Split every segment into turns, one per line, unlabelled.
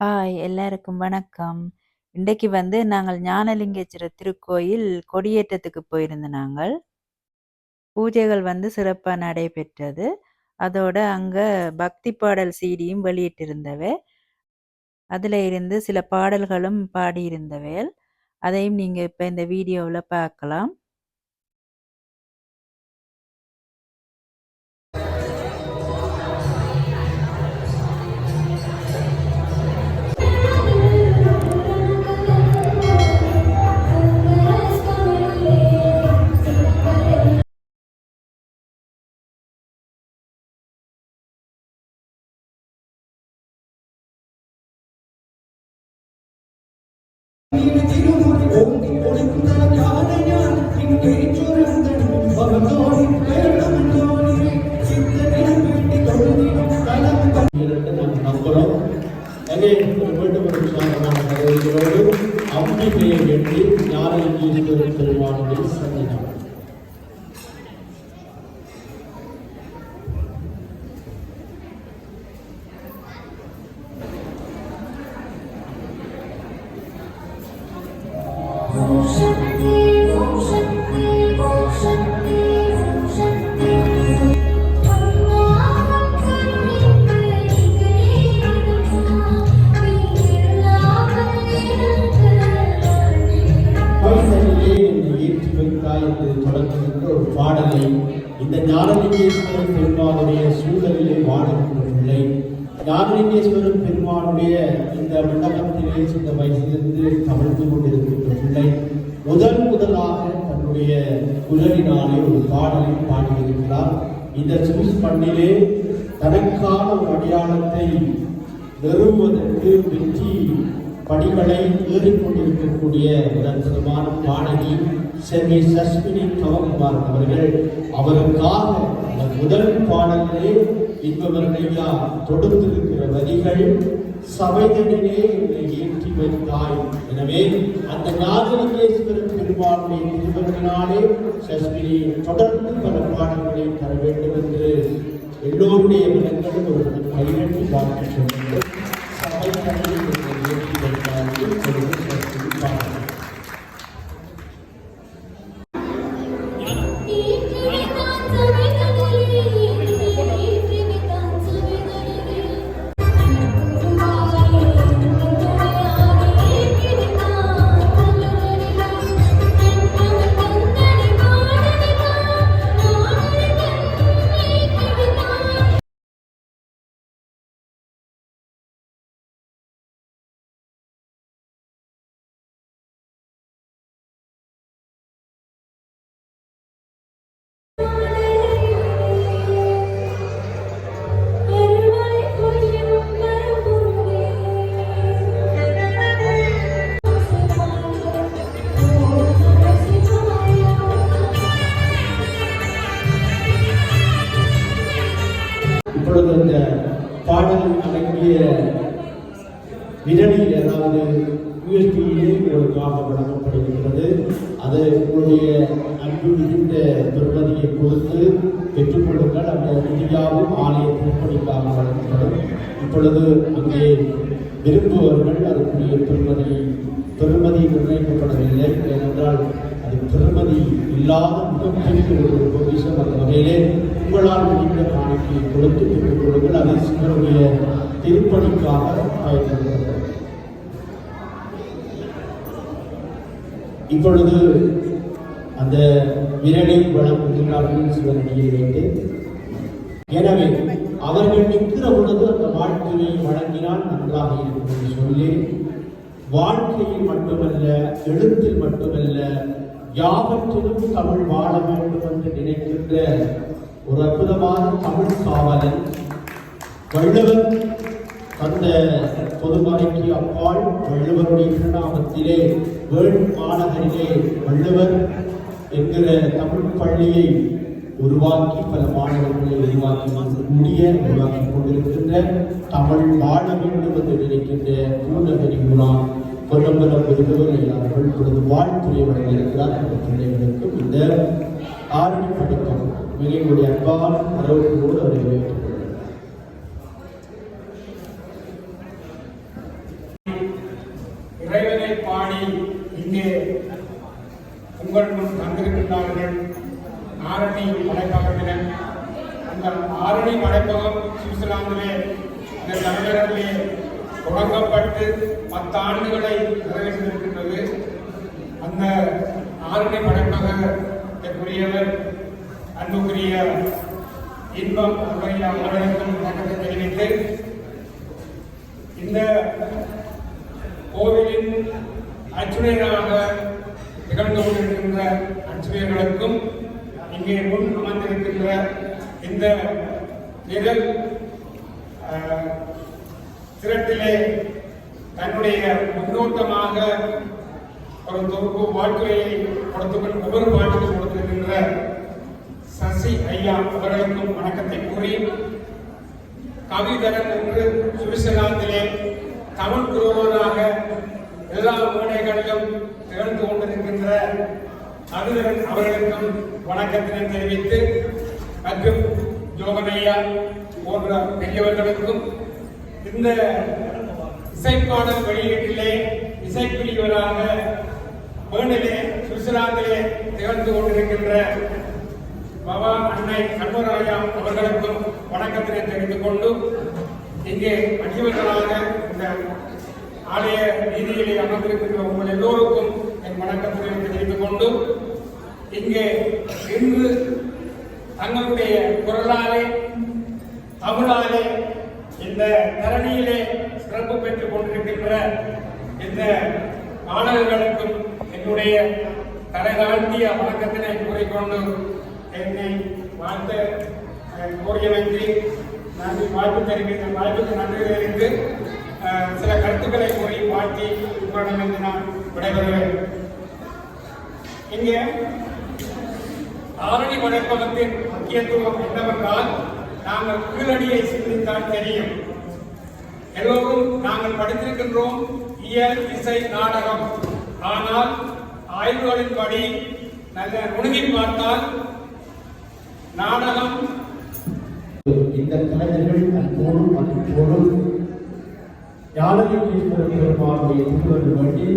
Hi எல்லாருக்கும் வணக்கம். இன்றைக்கு வந்து நாங்கள் ஞானலிங்கேஸ்வரர் திருக்கோயில் கொடியேற்றத்துக்கு போயிருந்தோம் நாங்கள். பூஜைகள் வந்து சிறப்பா நடைபெற்றது. அதோட அங்க பக்தி பாடல் சீடியும் வெளியிட்டிருந்தவை அதுல இருந்து சில பாடல்களும் பாடியிருந்தவைகள். அதையும் நீங்க இப்ப இந்த வீடியோவுல பார்க்கலாம்.
என்று இந்த ஞானலிங்கேஸ்வரர் பெருமானுடைய சூழலிலே வாழக்கூடிய பிள்ளை ஞானலிங்கேஸ்வரர் பெருமானுடைய இந்த மண்டபத்திலே சின்ன வயசிலிருந்து கவிழ்ந்து கொண்டிருக்கின்ற பிள்ளை முதல் முதலாக தன்னுடைய குரலினாலே ஒரு பாடலை பாடியிருக்கிறார். இந்த சூஸ் பண்ணிலே தனக்கான ஒரு அடையாளத்தை நிறுவுவதற்கு வெற்றி படிகளை ஏறிக்கொண்டிருக்கக்கூடிய ஒரு அற்புதமான பாடகி செல்வி சஸ்மினி கவகுமார் அவர்கள் அவருக்காக அந்த முதல் பாடல்களே இன்பவர்களையா தொடுத்திருக்கிற வரிகள் சபைதனிலே ஏற்றி வைத்தாய். எனவே அந்த நாகலிங்கேஸ்வரர் பெருமாளுடைய திருவர்களாலே சஸ்மினி தொடர்ந்து பல பாடல்களை தர வேண்டும் என்று எல்லோருடைய மனங்களும் ஒரு கையெழுத்து வாழ்க்கை உங்களுக்காக வழங்கப்படுகின்றது. அது உங்களுடைய அன்பு மிகுந்த திருமதியை கொடுத்து பெற்றுக்கொள்ளுங்கள் அந்த இந்தியாவும் ஆலய திருப்பணிக்காக வழங்கப்படும். இப்பொழுது அங்கே விரும்புவர்கள் அதற்குரிய திருமதி திருமதி நிர்ணயிக்கப்படவில்லை. ஏனென்றால் அது திருமதி இல்லாத மிகப்பெரிய ஒரு பொக்கிஷம் அந்த வகையிலே உங்களால் முடிந்த காணிக்கையை கொடுத்து பெற்றுக் கொள்ளுங்கள். அதை சிவனுடைய திருப்பணிக்காக பயன்படுத்தப்படும் இப்பொழுது அந்த விரலை வழங்குகிறார்கள் சிவனடியை வைத்து. எனவே அவர்கள் நிற்கிற பொழுது அந்த வாழ்க்கையை வழங்கினால் நன்றாக இருக்கும் என்று சொல்லி வாழ்க்கையில் மட்டுமல்ல எழுத்தில் மட்டுமல்ல யாவற்றிலும் தமிழ் வாழ வேண்டும் என்று நினைக்கின்ற ஒரு அற்புதமான தமிழ் காவலன் வள்ளுவர் அந்த பொதுமறைக்கு அப்பால் வள்ளுவருடைய திருநாமத்திலே வேள் மாநகரிலே வள்ளுவர் என்கிற தமிழ் பள்ளியை உருவாக்கி பல மாணவர்களை உருவாக்கி முடிய உருவாக்கி கொண்டிருக்கின்ற தமிழ் வாழ வேண்டும் என்று நினைக்கின்ற பூநகரி மூலம் கொல்லம்பலம் விருதுகள் அவர்கள் இப்பொழுது வாழ்த்துறை வழங்கியிருக்கிறார் அந்த பிள்ளைகளுக்கும் இந்த ஆரணி மிகவுடைய மிகவும் அன்பான வரவேற்போடு அவரை இங்கே உங்கள் முன் தந்திருக்கின்றார்கள்
ஆரணி மலைப்பகத்தினர் அந்த ஆரணி மலைப்பகம் சுவிட்சர்லாந்திலே இந்த தலைநகரிலே தொடங்கப்பட்டு பத்து ஆண்டுகளை நிறைவேற்றிருக்கின்றது அந்த ஆரணி மலைப்பகத்திற்குரியவர் அன்புக்குரிய இன்பம் அவருடைய அவர்களுக்கும் வணக்கத்தை தெரிவித்து இந்த கோவிலின் அச்சுரையராக திகழ்ந்து கொண்டிருக்கின்ற அச்சுரையர்களுக்கும் இங்கே முன் அமர்ந்திருக்கின்ற இந்த நிழல் திரட்டிலே தன்னுடைய முன்னோட்டமாக ஒரு தொகுப்பு வாழ்க்கையை கொடுத்து ஒவ்வொரு வாழ்க்கையும் கொடுத்திருக்கின்ற சசி ஐயா அவர்களுக்கும் வணக்கத்தை கூறி கவிதரன் என்று சுவிட்சர்லாந்திலே தமிழ் குருவனாக எல்லா மேடைகளிலும் திகழ்ந்து கொண்டிருக்கின்ற கவிதரன் அவர்களுக்கும் வணக்கத்தினை தெரிவித்து மற்றும் ஜோகனையா போன்ற பெரியவர்களுக்கும் இந்த இசைப்பாடல் வெளியீட்டிலே இசைப்பிரிவராக வேண்டிலே சுவிட்சர்லாந்திலே திகழ்ந்து கொண்டிருக்கின்ற பவா அன்னை கண்மராயா அவர்களுக்கும் வணக்கத்தினை தெரிந்து கொண்டு இங்கே அடியவர்களாக இந்த ஆலய வீதியிலே அமர்ந்திருக்கின்ற உங்கள் எல்லோருக்கும் என் வணக்கத்தினை தெரிவித்துக் கொண்டு இங்கே இன்று தங்களுடைய குரலாலே தமிழாலே இந்த தரணியிலே சிறப்பு பெற்றுக் கொண்டிருக்கின்ற இந்த மாணவர்களுக்கும் என்னுடைய தலை தாழ்த்திய வணக்கத்தினை கூறிக்கொண்டு என்னை வாழ்த்த கூறிய கோரியமைக்கு நன்றி வாழ்த்து தெரிவித்த வாய்ப்புக்கு நன்றி தெரிவித்து சில கருத்துக்களை கூறி வாழ்த்தி உங்களிடமிருந்து நான் விடைபெறுவேன். இங்கே ஆரணி வளர்ப்பகத்தின் முக்கியத்துவம் என்னவென்றால் நாங்கள் கீழடியை சிந்தித்தால் தெரியும். எல்லோரும் நாங்கள் படித்திருக்கின்றோம் இயல் இசை நாடகம். ஆனால் ஆய்வுகளின்படி நல்ல நுணுகி பார்த்தால் நாடகம்
இந்த கலைஞர்கள் அன்போடும் மதிப்போடும் இருக்கிற பெருமானுடைய திருவள்ளுவர் வேண்டி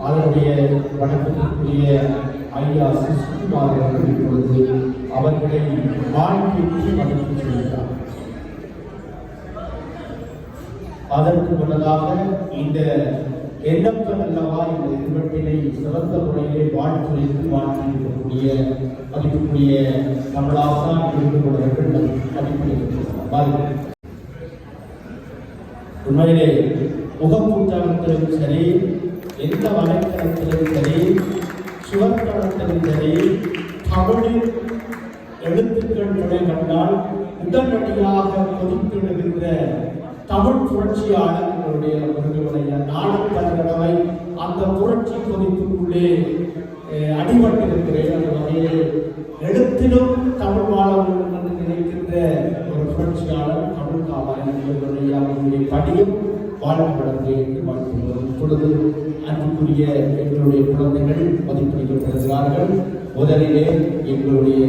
அதனுடைய வணக்கத்திற்குரிய ஐயா சிசுகுமார் அவர்கள் இப்பொழுது அவர்களை வாழ்க்கைக்கு மதிப்பு செய்கிறார் அதற்கு முன்னதாக இந்த எண்ணப்பன் அல்லவா இந்த இருவட்டினை சிறந்த முறையிலே வாழ்த்துறைக்கு வாழ்த்தியிருக்கக்கூடிய மதிப்புக்குரிய கமலாசன் இருந்தவர்கள் மதிப்பிடுகிறார் உண்மையிலே முகப்பூட்டாளத்திலும் சரி எந்த வலைத்தளத்திலும் சரி சுவர்த்தளத்திலும் சரி தமிழில் எழுத்துக்கள் துணை கண்டால் உடனடியாக கொதித்திடுகின்ற தமிழ் புரட்சியாளர்களுடைய எங்களுடைய முருகனுடைய தடவை அந்த புரட்சி கொதிப்புக்குள்ளே அடிபட்டிருக்கிறேன் அந்த வகையில் எழுத்திலும் தமிழ் வாழ வேண்டும் என்று நினைக்கின்ற ஒரு புரட்சியாளர் படியும் படியும் வாழப்படத்தை என்று வாழ்த்துகிறோம். இப்பொழுது அன்புக்குரிய எங்களுடைய குழந்தைகள் மதிப்பிடப்படுகிறார்கள் முதலிலே எங்களுடைய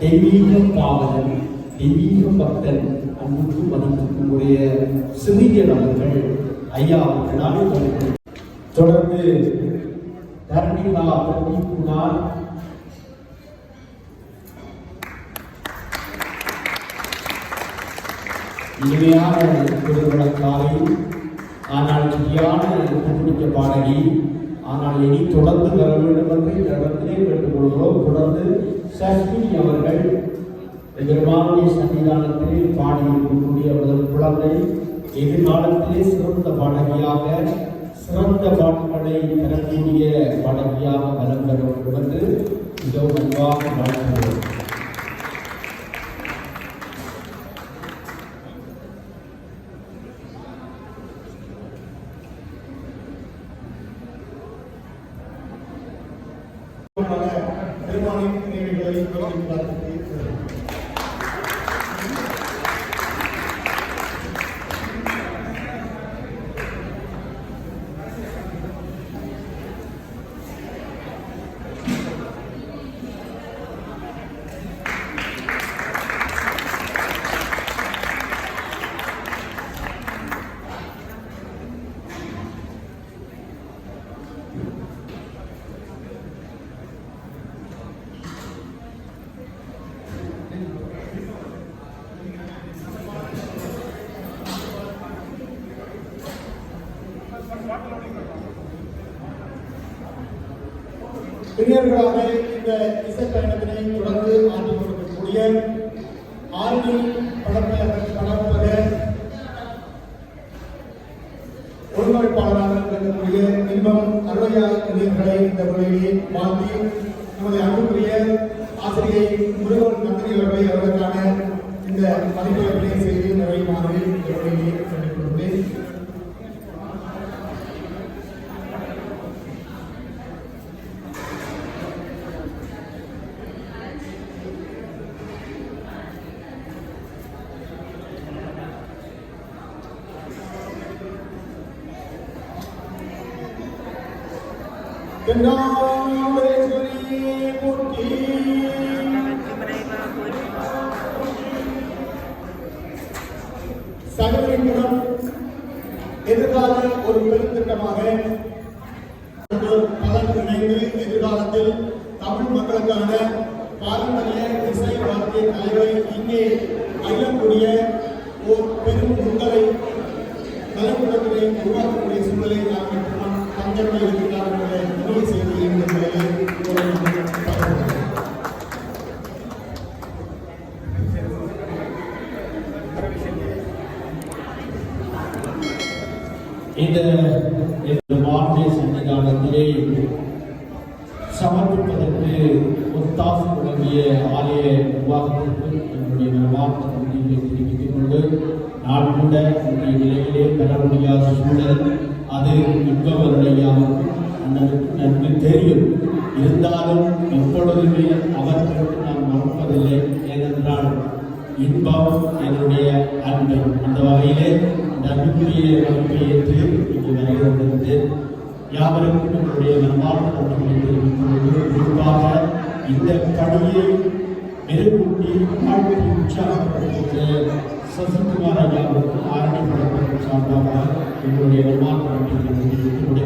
தெய்வீக காவலன் தெய்வீக பக்தன் அன்புக்கு மதிப்புக்கும் உடைய சிறிய நபர்கள் ஐயா அவர்களால் தொடர்ந்து தொடர்ந்து தர்மிகா பிரதீப்குமார் இனிமையான திருவிழக்காலை ஆனால் சரியான கண்டுபிடிக்க பாடகி ஆனால் இனி தொடர்ந்து வர வேண்டும் என்று இந்த இடத்திலே கேட்டுக்கொள்கிறோம் தொடர்ந்து சஷ்மினி அவர்கள் பெருமானுடைய சன்னிதானத்திலே பாடியிருக்கக்கூடிய அவர்கள் குழந்தை எதிர்காலத்திலே சிறந்த பாடகியாக சிறந்த பாடல்களை தரக்கூடிய பாடகியாக வலம் பெற வேண்டும் என்று மிகவும் அன்பாக வாழ்த்துகிறோம்.
இளைஞர்களாக இந்த இசை பயணத்தினை தொடர்ந்து ஆண்டு கொடுக்கக்கூடிய ஆரணி படப்பக படப்பக ஒருங்கிணைப்பாளராக இருக்கக்கூடிய இன்பம் அருளையா இளைஞர்களை இந்த முறையிலே வாழ்த்தி நமது அன்புக்குரிய ஆசிரியை முருகன் நந்தினி அவர்களை அவர்களுக்கான இந்த மதிப்பீடுகளை செய்து நிறைவாக இந்த முறையிலே தென்னாவேஸ்வரி எதிர்கால ஒரு பெருந்திட்டமாக பலன் இணைந்து எதிர்காலத்தில் தமிழ் மக்களுக்கான பாரம்பரிய இசை இங்கே அயலக்கூடிய ஓர் பெரும் முன்னரை தலைமுறைகளை உருவாக்கக்கூடிய சூழலை நாம் பெற்றுள்ளோம் என்ற இந்த முறையில் பகிர்கிறேன்.
இந்த சமர்ப்பிப்பதற்கு ஒத்தாசை வழங்கிய ஆலய நிர்வாகத்திற்கு என்னுடைய மனமார்ந்த நன்றியை தெரிவித்துக் கொண்டு நான் கூட உங்களுடைய நிலையிலே பெற முடியாத சூழல் அது இன்பவருடையாவுக்கும் அண்ணனுக்கு நன்கு தெரியும். இருந்தாலும் எப்பொழுதுமே அவர்களுக்கு நான் மறப்பதில்லை. ஏனென்றால் இன்பம் என்னுடைய அன்பு அந்த வகையிலே இந்த அன்புக்குரிய வகுப்பை ஏற்று இங்கு வருகிறது யாவருக்கும் என்னுடைய மனமார்ந்த நன்றிகளை தெரிவித்துக் குறிப்பாக இந்த பணியை மெருகூட்டி வாழ்க்கை உற்சாகப்படுத்த சசிகுமார் அவர்கள் ஆரணி படத்தின் சார்பாக எங்களுடைய மனமார்ந்த